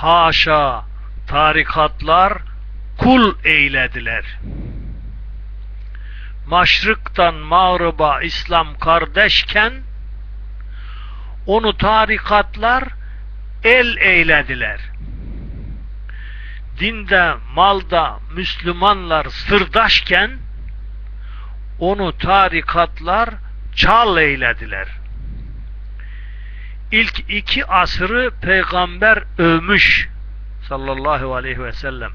Haşa tarikatlar kul eylediler. Maşrıktan mağrıba İslam kardeşken onu tarikatlar el eylediler. Dinde, malda Müslümanlar sırdaşken onu tarikatlar çal eylediler. İlk iki asrı peygamber övmüş sallallahu aleyhi ve sellem.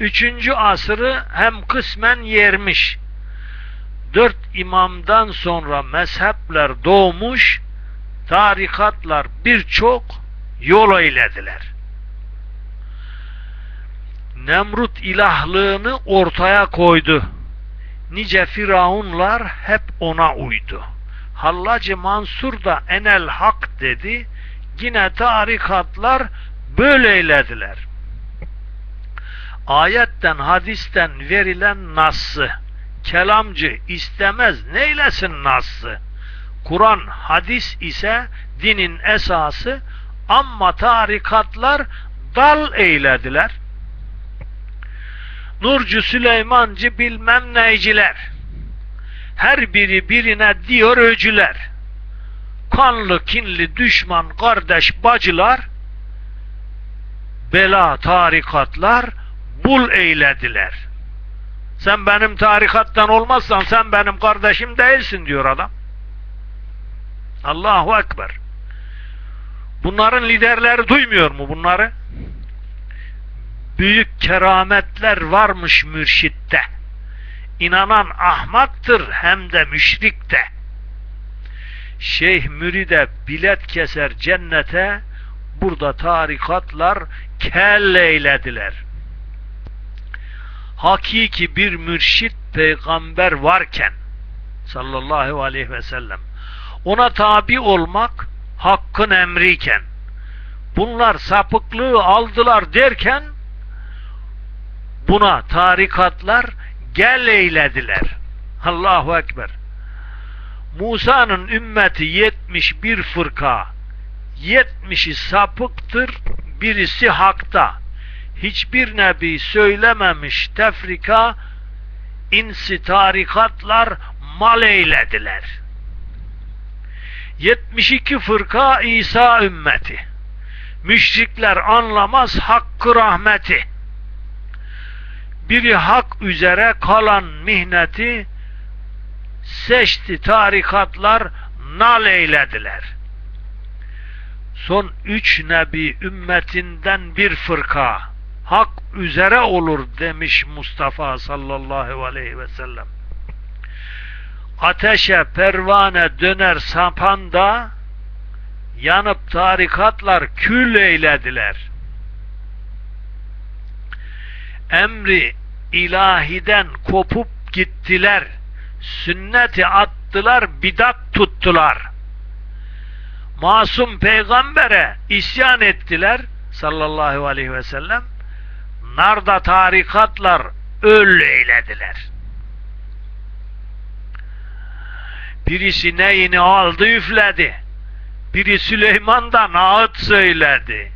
Üçüncü asrı hem kısmen yermiş. Dört imamdan sonra mezhepler doğmuş, tarikatlar birçok yol eylediler. Nemrut ilahlığını ortaya koydu. Nice firavunlar hep ona uydu. Hallacı Mansur da enel hak dedi. Yine tarikatlar böyle eylediler. Ayetten hadisten verilen nassı kelamcı istemez neylesin nassı. Kur'an hadis ise dinin esası ama tarikatlar dal eylediler. Nurcu Süleymancı bilmem neyciler. Her biri birine diyor öcüler. Kanlı kinli düşman kardeş bacılar bela tarikatlar bul eylediler. Sen benim tarikattan olmazsan sen benim kardeşim değilsin diyor adam. Allahu Ekber. Bunların liderleri duymuyor mu bunları? Büyük kerametler varmış mürşitte. İnanan ahmaktır hem de müşrikte. Şeyh müride bilet keser cennete, burada tarikatlar kelle eylediler. Hakiki bir mürşit peygamber varken sallallahu aleyhi ve sellem ona tabi olmak hakkın emriyken bunlar sapıklığı aldılar derken buna tarikatlar gel eylediler. Allahu Ekber. Musa'nın ümmeti 71 fırka. 70'i sapıktır, birisi hakta. Hiçbir nebi söylememiş tefrika, insi tarikatlar mal eylediler. 72 fırka İsa ümmeti. Müşrikler anlamaz hakkı rahmeti. Biri hak üzere kalan mihneti seçti tarikatlar nal eylediler. Son üç nebi ümmetinden bir fırka hak üzere olur demiş Mustafa sallallahu aleyhi ve sellem. Ateşe pervane döner sapanda yanıp tarikatlar kül eylediler. Emri ilahiden kopup gittiler. Sünneti attılar, bidat tuttular. Masum peygambere isyan ettiler sallallahu aleyhi ve sellem. Narda tarikatlar öl eylediler. Birisi neyini aldı üfledi. Biri Süleyman'dan ağıt söyledi.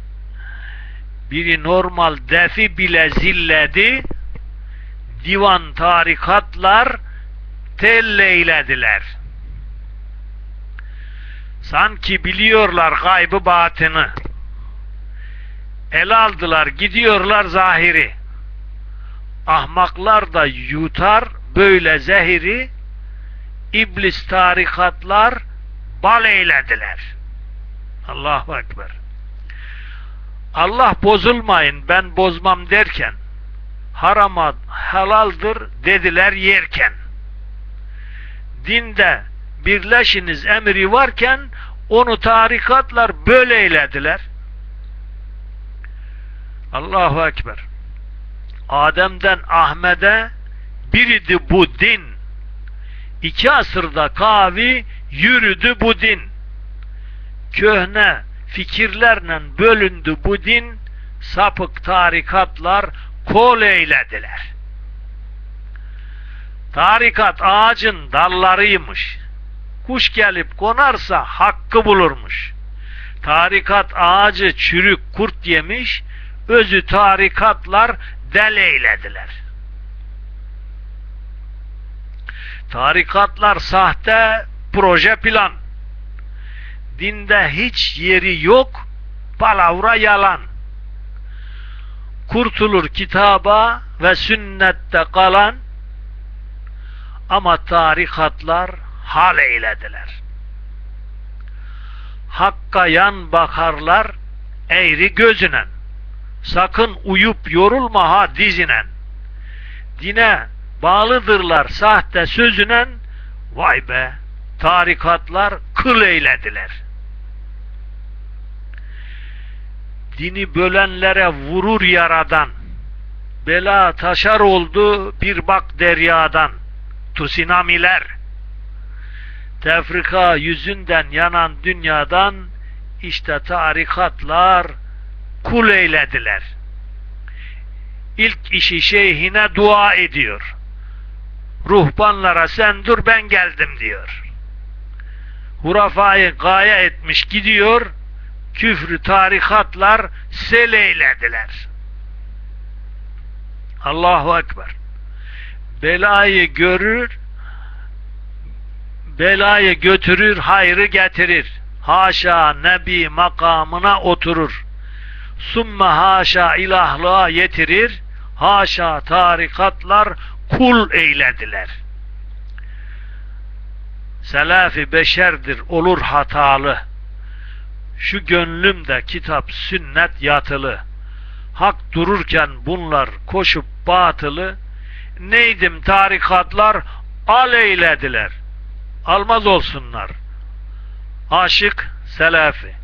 Biri normal defi bile zilledi. Divan tarikatlar telleylediler. Sanki biliyorlar gaybı batını. El aldılar, gidiyorlar zahiri. Ahmaklar da yutar böyle zehiri. İblis tarikatlar bal eylediler. Allahu Ekber. Allah bozulmayın ben bozmam derken harama helaldir dediler yerken dinde birleşiniz emri varken onu tarikatlar böyle eylediler. Allahu Ekber. Adem'den Ahmet'e biridi bu din. İki asırda kavi yürüdü bu din. Köhne fikirlerle bölündü bu din. Sapık tarikatlar kol eylediler. Tarikat ağacın dallarıymış. Kuş gelip konarsa hakkı bulurmuş. Tarikat ağacı çürük kurt yemiş, özü tarikatlar del eylediler. Tarikatlar sahte proje plan. Dinde hiç yeri yok, palavra yalan. Kurtulur kitaba ve sünnette kalan ama tarikatlar hal eylediler. Hakka yan bakarlar eğri gözünen. Sakın uyup yorulma ha dizinen. Dine bağlıdırlar sahte sözünen. Vay be tarikatlar kıl eylediler. Dini bölenlere vurur yaradan. Bela taşar oldu bir bak deryadan. Tsunamiler. Tefrika yüzünden yanan dünyadan işte tarikatlar kul eylediler. İlk işi şeyhine dua ediyor. Ruhbanlara sen dur ben geldim diyor. Hurafayı gaye etmiş gidiyor. Küfrü tarikatlar sel eylediler. Allahu Ekber. Belayı görür, belayı götürür, hayrı getirir. Haşa nebi makamına oturur. Sümme haşa ilahlığa yetirir. Haşa tarikatlar kul eylediler. Selafi beşerdir olur hatalı. Şu gönlümde kitap sünnet yatılı. Hak dururken bunlar koşup batılı. Neydim tarikatlar al eylediler. Almaz olsunlar. Aşık Selafi